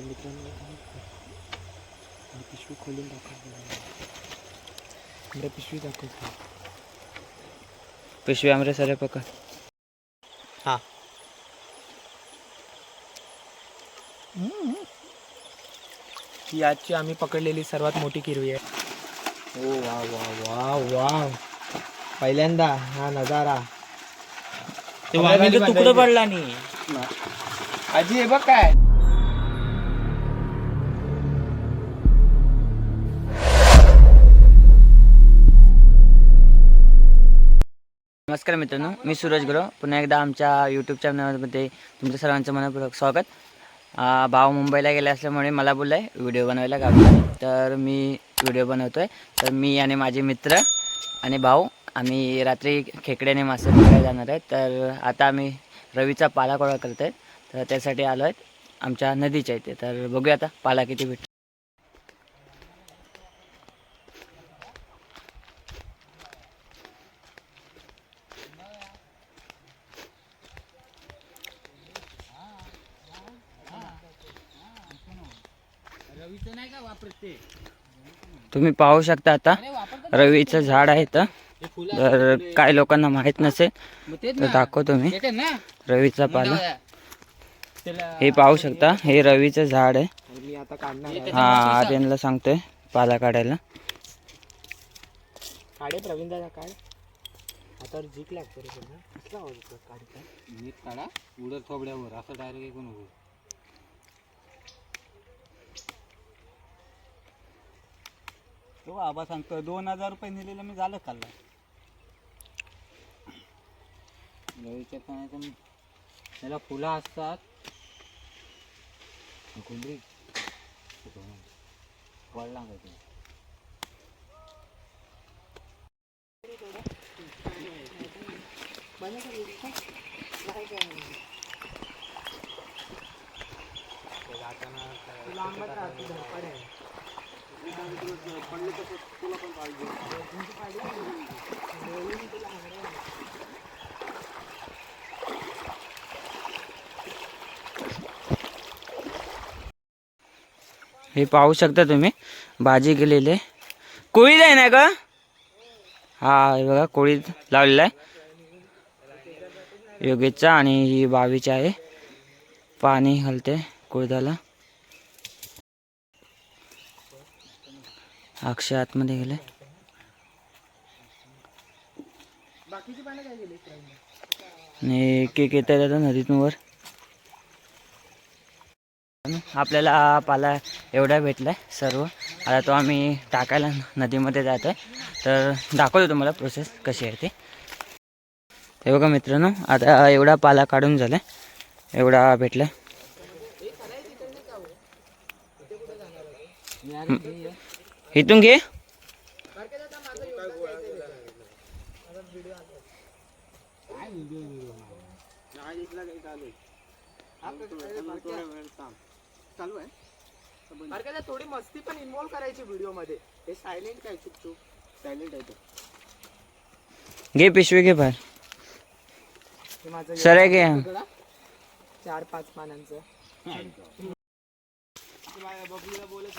तर मित्रांनो पिशवी खोलून दाखवतो पिशवी दाखवतो पिशवी आमरे सर पकड हा. ही आजची आम्ही पकडलेली सर्वात मोठी किरवी आहे. ओ वा वा वा वा. पहिल्यांदा हा नजारा. तुकडं पडला नाही आजी हे बघ काय. नमस्कार मित्रांनो मी सूरज गुरव. पुन्हा एकदा आमच्या यूट्यूब चॅनलमध्ये तुमचं सर्वांचं मनपूर्वक स्वागत. भाव भाऊ मुंबईला गेले असल्यामुळे मला बोललाय आहे व्हिडिओ बनवायला गावी. तर मी व्हिडिओ बनवतो आहे तर मी आणि माझे मित्र आणि भाऊ आम्ही रात्री खेकड्याने मासे पकडायला जाणार आहेत तर आता आम्ही रवीचा पाला गोळा करत आहेत तर त्यासाठी आलो आहेत आमच्या नदीच्या इथे. तर बघूया आता पाला किती भेट तुम्ही पाहू शकता आता. रवीचं झाड आहे इथं तर काही लोकांना माहीत नसेल तर दाखवतो मी रवीचा पाला. हे पाहू शकता हे रवीचं झाड आहे. मी आता काढणार आहे. हा आर्यनला सांगतोय पाला काढायला. काढे प्रवीण दादा काढ. आता झीक लागतो तो आबा सांगतो दोन हजार रुपये नेलेलं मी झालं खाल्लं. रवीच्या पाण्याचं त्याला फुलं असतात. कुंडरी पडला का ते हे पाहू शकता तुम्ही भाजी केलेली कोळीत आहे ना का हा हे बघा कोळीत लावलेला आहे. योगेशचा आणि ही बावीची आहे. पाणी घालते कोळदाला अक्षय आतमध्ये गेले. काय आणि एक एक येत आहे नदीतून वर. आपल्याला पाला एवढा भेटलाय सर्व. आता तो आम्ही टाकायला नदीमध्ये जात आहे तर दाखवतो तुम्हाला प्रोसेस कशी आहे ती. हे बघा मित्रांनो आता एवढा पाला काढून झालाय. एवढा भेटलाय. इथून घे. चालू आहे थोडी मस्ती पण इन्व्हॉल्व करायची व्हिडिओमध्ये. हे सायलेंट काय चुप चुप सायलेंट आहे तो. घे पिशवी घे बाहेर. हे माझं सरळ घे. चार पाच पानांचं बबलीला बोलत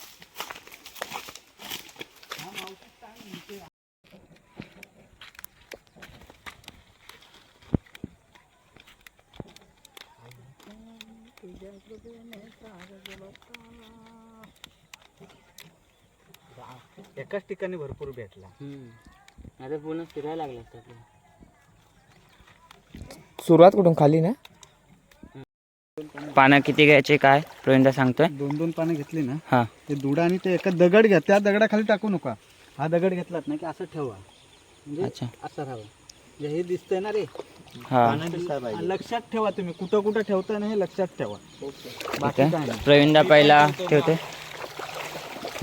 एकाच ठिकाणी भरपूर भेटला. आता पूर्ण फिरायला लागलं सुरुवात कुठून? खाली ना? पानं किती घ्यायचे काय? प्रवीणदा सांगतोय. दोन दोन पानं घेतली ना? हा. ते दुडा आणि ते एका दगड घ्या त्या दगडाखाली टाकू नका. हा दगड घेतलात ना की असं ठेवा. म्हणजे अच्छा. असं राहावं. म्हणजे हे दिसतंय ना रे? हा. लक्षात ठेवा तुम्ही. कुठं कुठं ठेवताय ना हे लक्षात ठेवा. बाकी काय नाही. प्रवीणदा पहिला ठेवते.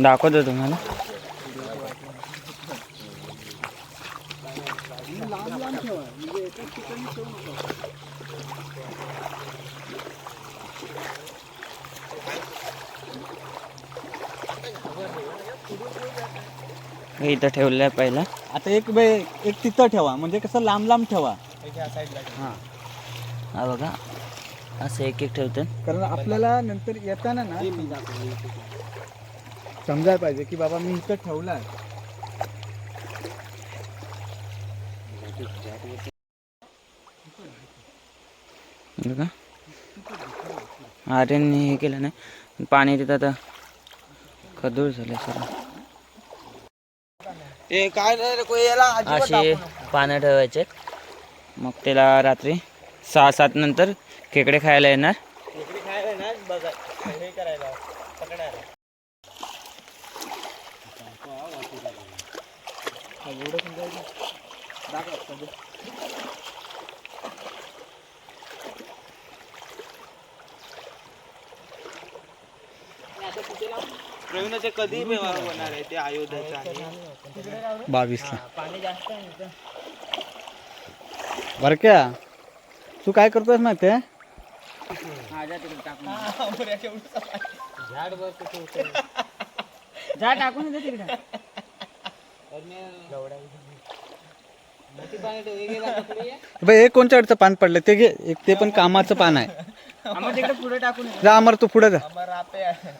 दाखवतो तुम्हाला. लांब लांब ठेवा म्हणजे एकाच ठिकाणी ठेवू नका हे इथं ठेवलं आहे पहिला. आता एक बे एक तिथं ठेवा. म्हणजे कसं लांब लांब ठेवा. हां. हा बघा. असं एक एक ठेवतं कारण आपल्याला नंतर येताना ना समजायला पाहिजे की बाबा मी इथं ठेवला. आहे बघा हे केलं नाही. पाणी तिथं आता खदूळ झालं सर ए काय नाही रे, कोई याला अजिबात असे. पानं ठेवायचे मग त्याला रात्री सहा सात नंतर खेकडे खायला येणार. खेकडी खायला ना बघा हे करायला पकडायला. एवढं समजायचं दाखव सगळं. प्रवीणाचे कधी होणार आहे ते अयोध्याचा आहे. बावीसला. पाणी जास्त आहे बरं क्या तू काय करतोस माहिती आहे जा टाकून दे तिकडे. बे एक कोणच्या अडचं पान पडलं ते घे एक ते पण कामाचं पान आहे. तिकडे पुढे टाकून. जा अमर तू पुढे जा अमर आपे आहे.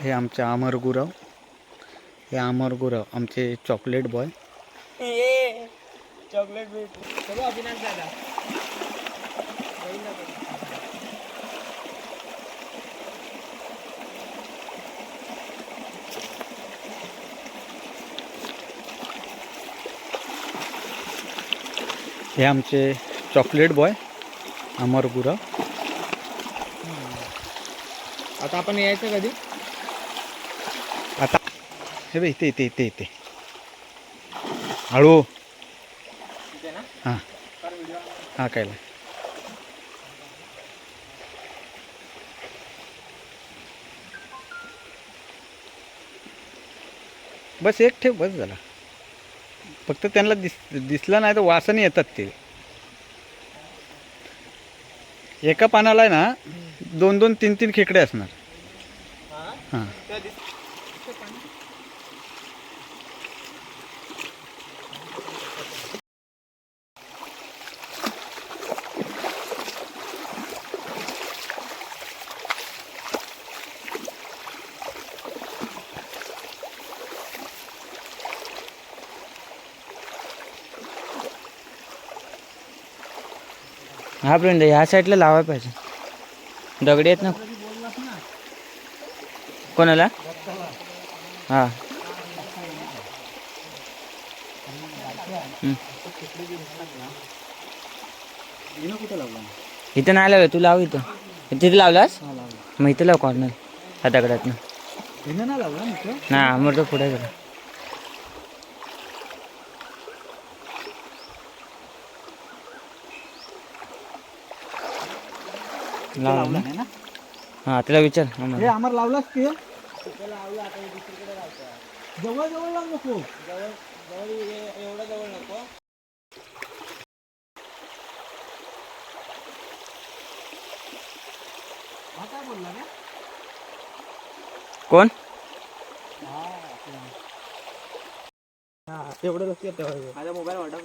हे आमचे अमर गुरव. हे अमर गुरव आमचे चॉकलेट बॉय चॉकलेट हे आमचे चॉकलेट बॉय अमर गुरव. आता आपण यायचं कधी? हे बे इथे इथे इथे. इथे हळू हां. हां काय बस एक ठेव बस झाला फक्त त्यांना दिस दिसलं नाही तर वासाने येतात ते. एका पानाला आहे ना दोन दोन तीन तीन खेकडे असणार. हां. हा फ्रेंड ह्या साईडला लावायला पाहिजे. दगडी आहेत ना? कोणाला? हा. इथं नाही लावलं तू लाव इथं. तिथे लावलास? मग इथं लाव कॉर्नर ह्या दगडात ना नाही अमर तो पुढे गेला. लावला लावला ना? नाही ना? हा तिला विचार. हे आम्हाला लावलास की जवळ जवळ लावू नको. एवढं जवळ नको कोण? हा एवढं लक्ष माझा मोबाईल वाटप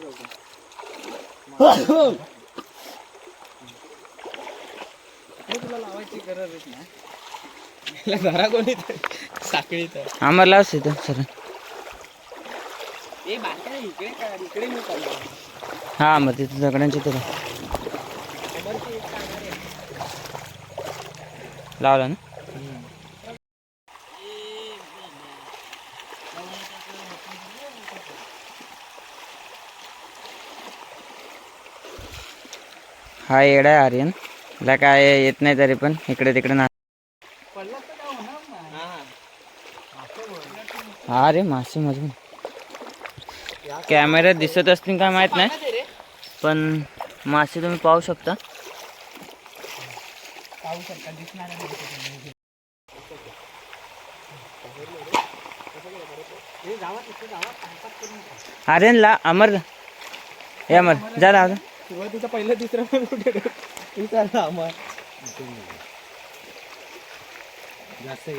तुला लावायची गरजच नाही घरा कोणी साखळी तर. अमर लावस इथं सर. ए बारक्या इकडे काय इकडे मी चाललो हा मग तिथं काढणार आहे. लावला ना? हा येडा आहे आर्यन. त्याला काय येत नाही तरी पण इकडे तिकडे ना. हा रे मासे मजून कॅमेऱ्यात दिसत असतील काय माहीत नाही पण मासे तुम्ही पाहू शकता. पाहू शकता दिसणार अमर हे अमर जा पहिलं जास्त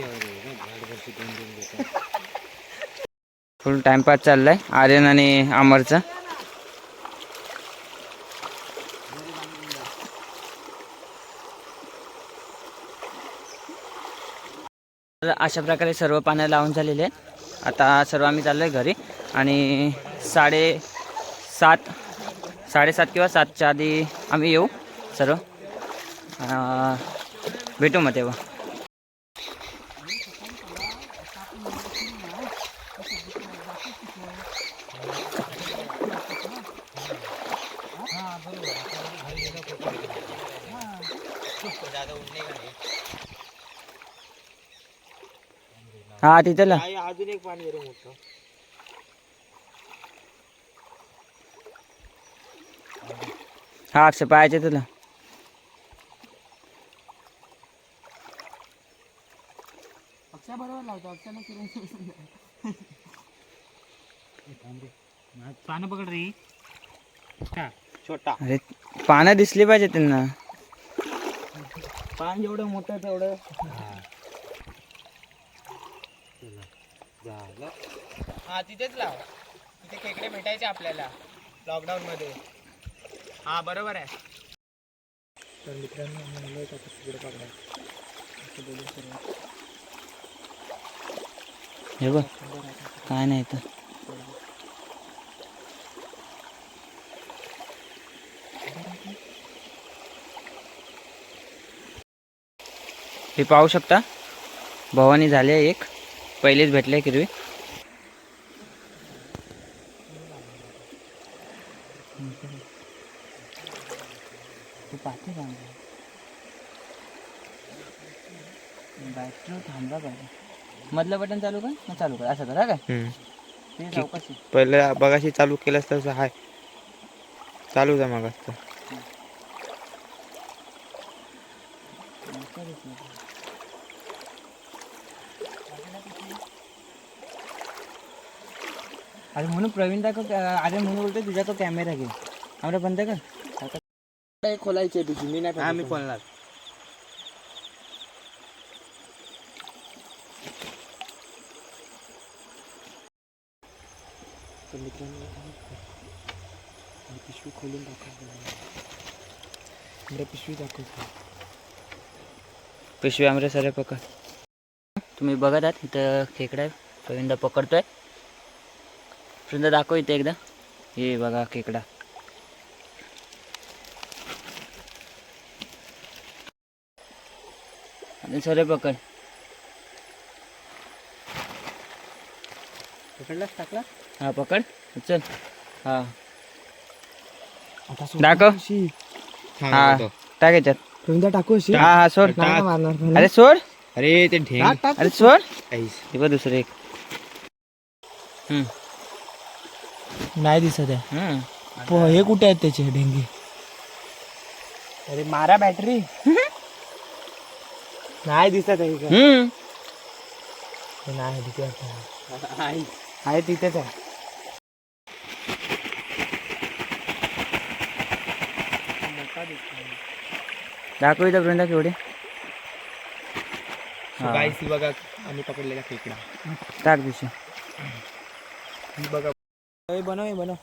फुल टाइमपास चाललाय आर्यन आणि अमरचा. अशा प्रकारे सर्व पानं लावून झालेले आहेत. आता सर्व आम्ही चाललो आहे घरी आणि साडे सात साडेसात किंवा सातच्या आधी आम्ही येऊ. सर्व? भेटू मग तेव्हा. हा तिथं अजून एक पाणी हा अक्षय पाहायचे तुला. अक्षा बरोबर लावतो अक्षाला पानं पकड रे. का? छोटा. अरे पानं दिसली पाहिजे त्यांना. पान जेवढं मोठं तेवढं. हा. तिथेच लाव. तिथे खेकडे भेटायचे आपल्याला लॉकडाऊन मध्ये हा बरोबर आहे. तर मित्रांनो का तिकडे पकडा असं बोलून सर्व हे बघ काय नाही तर हे पाहू शकता भवानी झाले एक पहिलेच भेटले किरवी. बॅटरी थांबला पाहिजे मधलं बटन चालू कर मग चालू कर. असं करा काय? ते चौकशी. पहिलं बघाशी चालू केलंस तसं हाय. चालूच आहे मग अरे म्हणून प्रवीण दाखव अरे म्हणून बोलतो तुझ्या तो कॅमेरा घे. आम्हाला बंद कर. खोलायची आहे तुझी मी नाही हा मी खोलणार. तर मित्रांनो मी पिशवी खोलून दाखवतो मला पिशवी दाखवतो पिशवी आमरे सारे पकड. तुम्ही बघत आहात इथं खेकडा आहे प्रवीणदा पकडतोय. प्रवीणदा दाखव इथे एकदा. हे बघा खेकडा. आणि सरे पकड. पकडलाच टाकला? हा पकड. चल. हा. दाखव हा टाक याच्यात. प्रवीणदा टाकू अशी. हा हा सोड. नाही मारणार अरे सोड. अरे ते ढेंग. अरे सोड. हे बघ दुसरं एक. हम्म, नाही दिसत आहे. हम्म. प- हे कुठे आहेत त्याचे डेंगे अरे मारा बॅटरी नाही दिसत आहे का हम्म. हे नाही तिथे आहे. आहे तिथेच आहे. दाखव इथं वृंदा केवढे. ही. बघा आम्ही पकडलेला खेकडा. टाक दिशा. बघा. बनव हे बनव.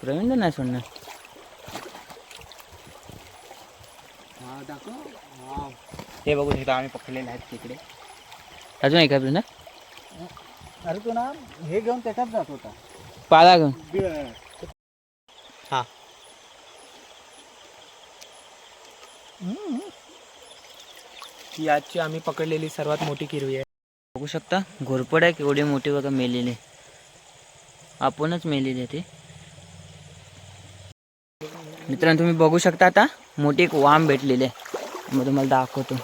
प्रवीण नाही सोडणार. हे बघू शकता आम्ही पकडलेले आहेत तिकडे. अजून एक आहे वृंदा अरे तो ना हे घेऊन त्याच्यात जात होता. पाला घेऊन. हा. ही आजची आम्ही पकडलेली सर्वात मोठी किरवी आहे. बघू शकता घोरपड आहे केवढी मोठी बघा मेलेली. आपणच मेलेली ती. मित्रांनो तुम्ही बघू शकता आता मोठी एक वाम भेटलेली आहे. मग तुम्हाला दाखवतो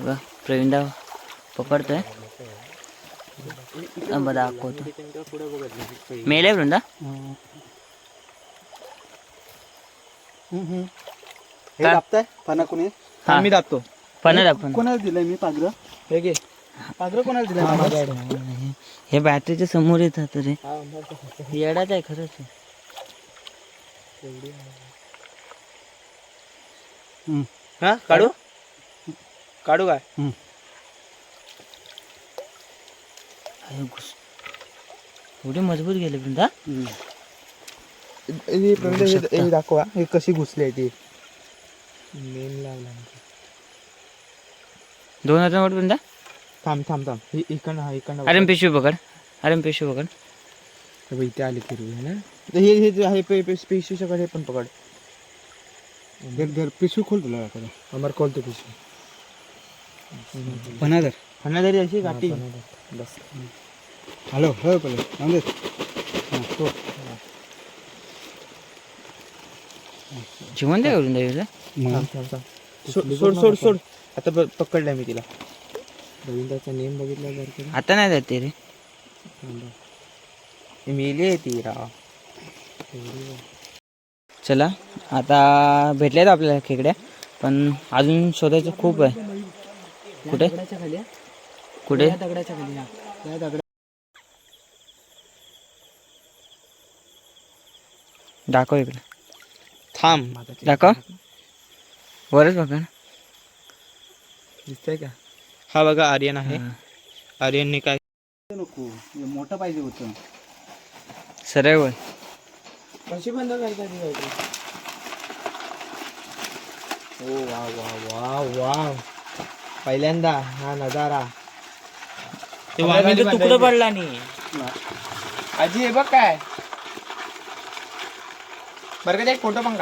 बघा प्रवीणदा पकडतोय बघा दाखवतो वृंदा हं. हं, हं. हे काय? दाबताय पाना कोणी हा. मी दाबतो पण आपण कोणाला दिलंय मी पागरं हे घे पागरं कोणाला दिलंय मामा? माझ्याकडे. हे बॅटरीच्या समोर येतात रे बरं. येडाच आहे खरंच आहे. हं. हा काढू काढू काय हं. एवढे मजबूत गेले वृंदा हं. हे हे-. हे दाखवा हे कशी घुसली आहे ती मेन लावला दोन हजार नोट वृंदा थांब थांब थांब हे इकडनं हा इकडनं अरे पिशवी पकड अरे पिशवी पकड हे बघ, इथे आली फिरवी है ना हे हे जे आहे पे- पे- पिशवी सकट हे पण पकड पिशवी खोल तुला दाखवतो. अमर खोलतो पिशवी. पणा धर खाण्यादारी अशी गाठी बस. हॅलो हो पहिले. दे. हां, हो. जिवंत आहे वृंदा हे मग सोड सोड सोड सोड. आता ब- पकडलाय मी तिला. रवींद्राचा नेम बघितला जर का. आता नाही जाते रे. मेली आहे ती राव. चला. आता भेटलेत आपल्याला खेकड्या पण अजून शोधायचं खूप आहे. कुठे? कुठे? दगडाच्या खाली हा. त्या दगडा दाखव इकडे. थांब. दाखव. वरच बघा ना. दिसतंय का? हा बघा आर्यन आहे. आर्यनने काय नको मोठं पाहिजे होतं. सरळ वर. कशी बंद करता ओ वा वा वा वा पहिल्यांदा हा नजारा ते वाघाने तुकडं. पडला नाही आजी हे बघ काय बरं का ते फोटो पण.